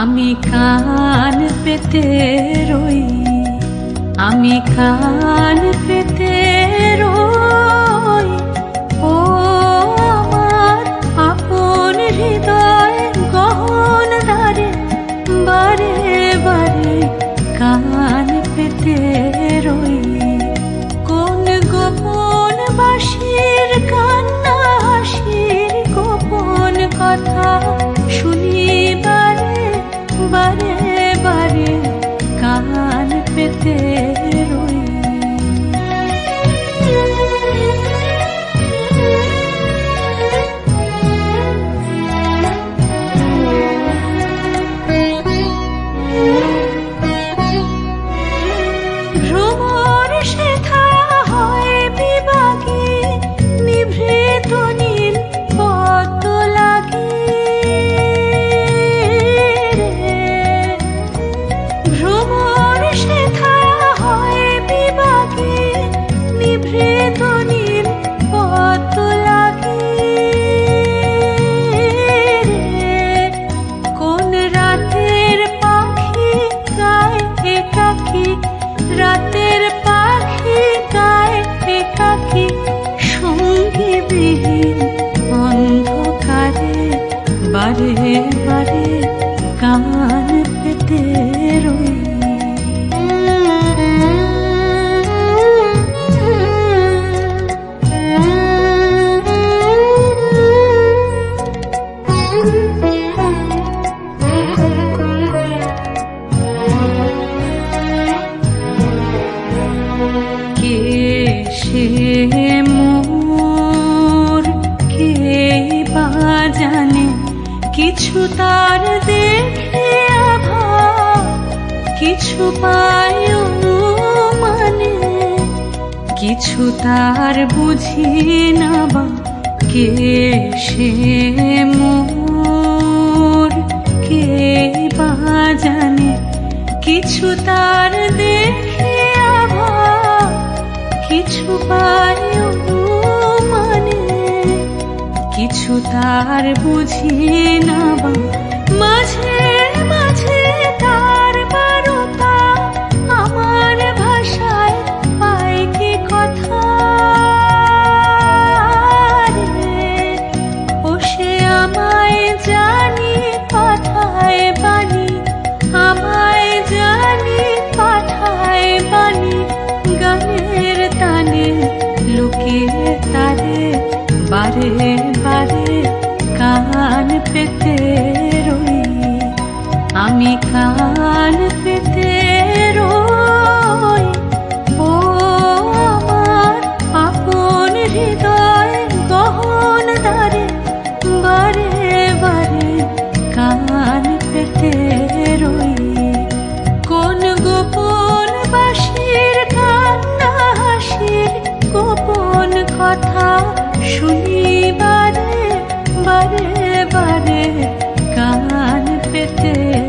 আমি কান পেতে রই আমি কান পেতে রই। বাসির কান্না হাসির গোপন কথা। বারে কিছু তার দেখে কিছু পায় মানে কিছু তার বুঝি না বা, কে সে মোর, কে কিছু তার বুঝি না মাঝে মাঝে তার বারতা আমার ভাষায় পায় কি কথা? ও সে আমায় জানি, পাঠায় বাণী। আমায় জানি, পাঠায় বাণী। গানের তানে লুকিয়ে তারে, বারে কান বারে বারে বারে কান পেতে